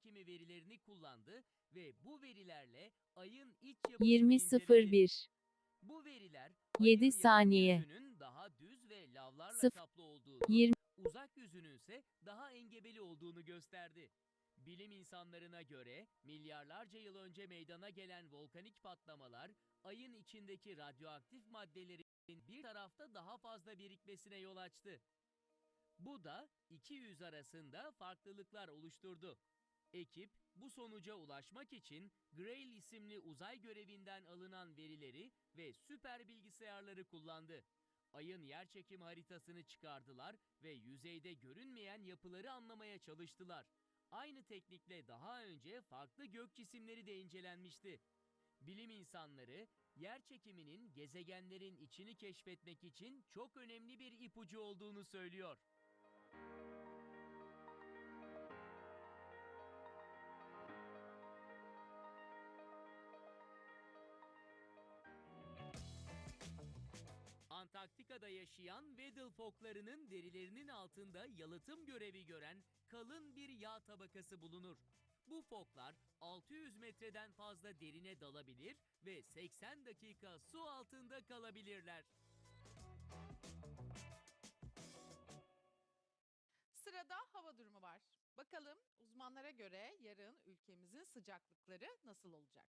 çekimi verilerini kullandı ve bu verilerle ayın iç yapısını inceledi. 20.01 Bu veriler Yedi ayın yakın saniye. yüzünün daha düz ve lavlarla Sıf- kaplı olduğunu, 20 uzak yüzünün ise daha engebeli olduğunu gösterdi. Bilim insanlarına göre milyarlarca yıl önce meydana gelen volkanik patlamalar ayın içindeki radyoaktif maddelerin bir tarafta daha fazla birikmesine yol açtı. Bu da iki yüz arasında farklılıklar oluşturdu. Ekip bu sonuca ulaşmak için Grail isimli uzay görevinden alınan verileri ve süper bilgisayarları kullandı. Ayın yerçekim haritasını çıkardılar ve yüzeyde görünmeyen yapıları anlamaya çalıştılar. Aynı teknikle daha önce farklı gök cisimleri de incelenmişti. Bilim insanları yer çekiminin gezegenlerin içini keşfetmek için çok önemli bir ipucu olduğunu söylüyor. Antarktika'da yaşayan Weddell foklarının derilerinin altında yalıtım görevi gören kalın bir yağ tabakası bulunur. Bu foklar 600 metreden fazla derine dalabilir ve 80 dakika su altında kalabilirler. Sırada hava durumu var. Bakalım uzmanlara göre yarın ülkemizin sıcaklıkları nasıl olacak?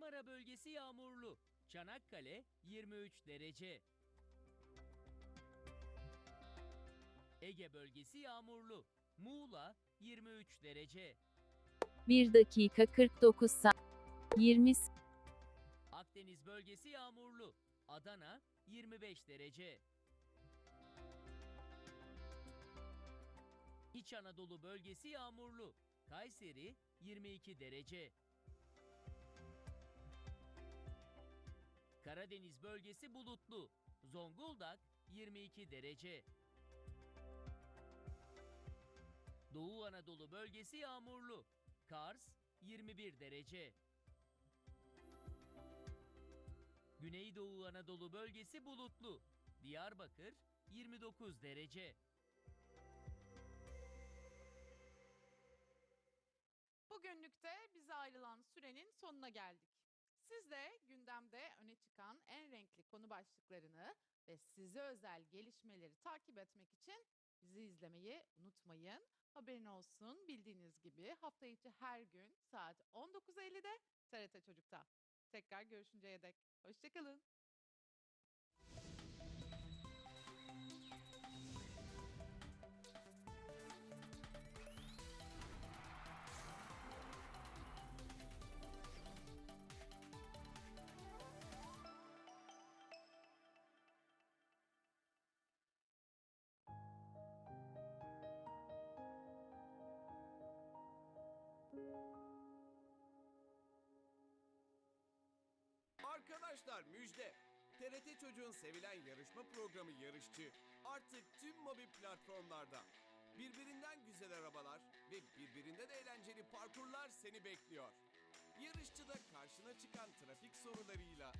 Marmara bölgesi yağmurlu. Çanakkale 23 derece. Ege bölgesi yağmurlu. Muğla 23 derece. 1 dakika 49 saniye 20 Akdeniz bölgesi yağmurlu. Adana 25 derece. İç Anadolu bölgesi yağmurlu. Kayseri 22 derece. Karadeniz bölgesi bulutlu. Zonguldak 22 derece. Doğu Anadolu bölgesi yağmurlu. Kars 21 derece. Güneydoğu Anadolu bölgesi bulutlu. Diyarbakır 29 derece. Bugünlük de bize ayrılan sürenin sonuna geldik. Siz de gündemde öne çıkan en renkli konu başlıklarını ve size özel gelişmeleri takip etmek için bizi izlemeyi unutmayın. Haberin olsun bildiğiniz gibi hafta içi her gün saat 19.50'de TRT Çocuk'ta. Tekrar görüşünceye dek hoşçakalın. Arkadaşlar müjde. TRT Çocuğun sevilen yarışma programı Yarışçı artık tüm mobil platformlarda. Birbirinden güzel arabalar ve birbirinden eğlenceli parkurlar seni bekliyor. Yarışçıda karşına çıkan trafik sorularıyla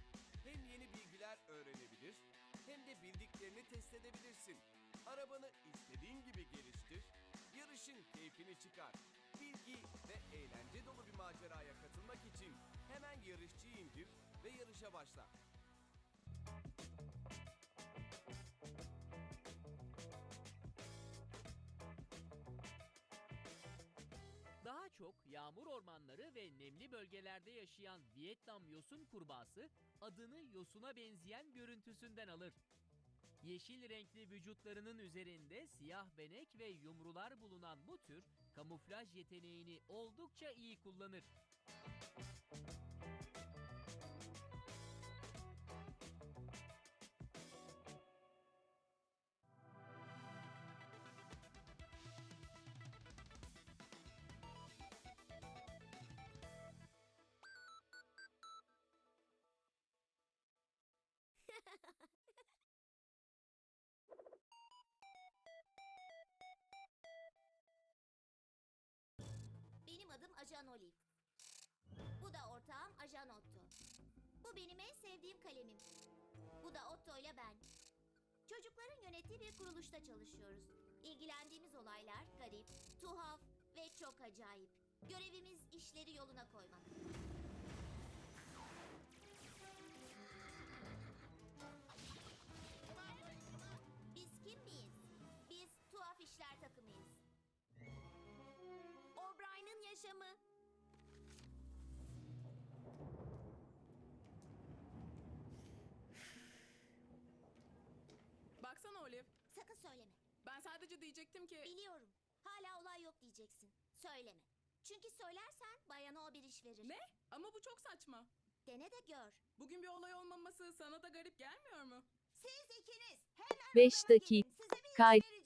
hem yeni bilgiler öğrenebilir hem de bildiklerini test edebilirsin. Arabanı istediğin gibi geliştir, yarışın keyfini çıkar. Bilgi ve eğlence dolu bir maceraya katılmak için hemen yarışçıyı indir ve yarışa başla. Daha çok yağmur ormanları ve nemli bölgelerde yaşayan Vietnam yosun kurbağası adını yosuna benzeyen görüntüsünden alır. Yeşil renkli vücutlarının üzerinde siyah benek ve yumrular bulunan bu tür kamuflaj yeteneğini oldukça iyi kullanır. Bu benim en sevdiğim kalemim. Bu da Otto ile ben. Çocukların yönettiği bir kuruluşta çalışıyoruz. İlgilendiğimiz olaylar garip, tuhaf ve çok acayip. Görevimiz işleri yoluna koymak. Biz kim miyiz? Biz tuhaf işler takımıyız. O'Brien'in yaşamı. Olive. Sakın söyleme. Ben sadece diyecektim ki... Biliyorum. Hala olay yok diyeceksin. Söyleme. Çünkü söylersen bayana o bir iş verir. Ne? Ama bu çok saçma. Dene de gör. Bugün bir olay olmaması sana da garip gelmiyor mu? Siz ikiniz hemen 5 dakika. Kay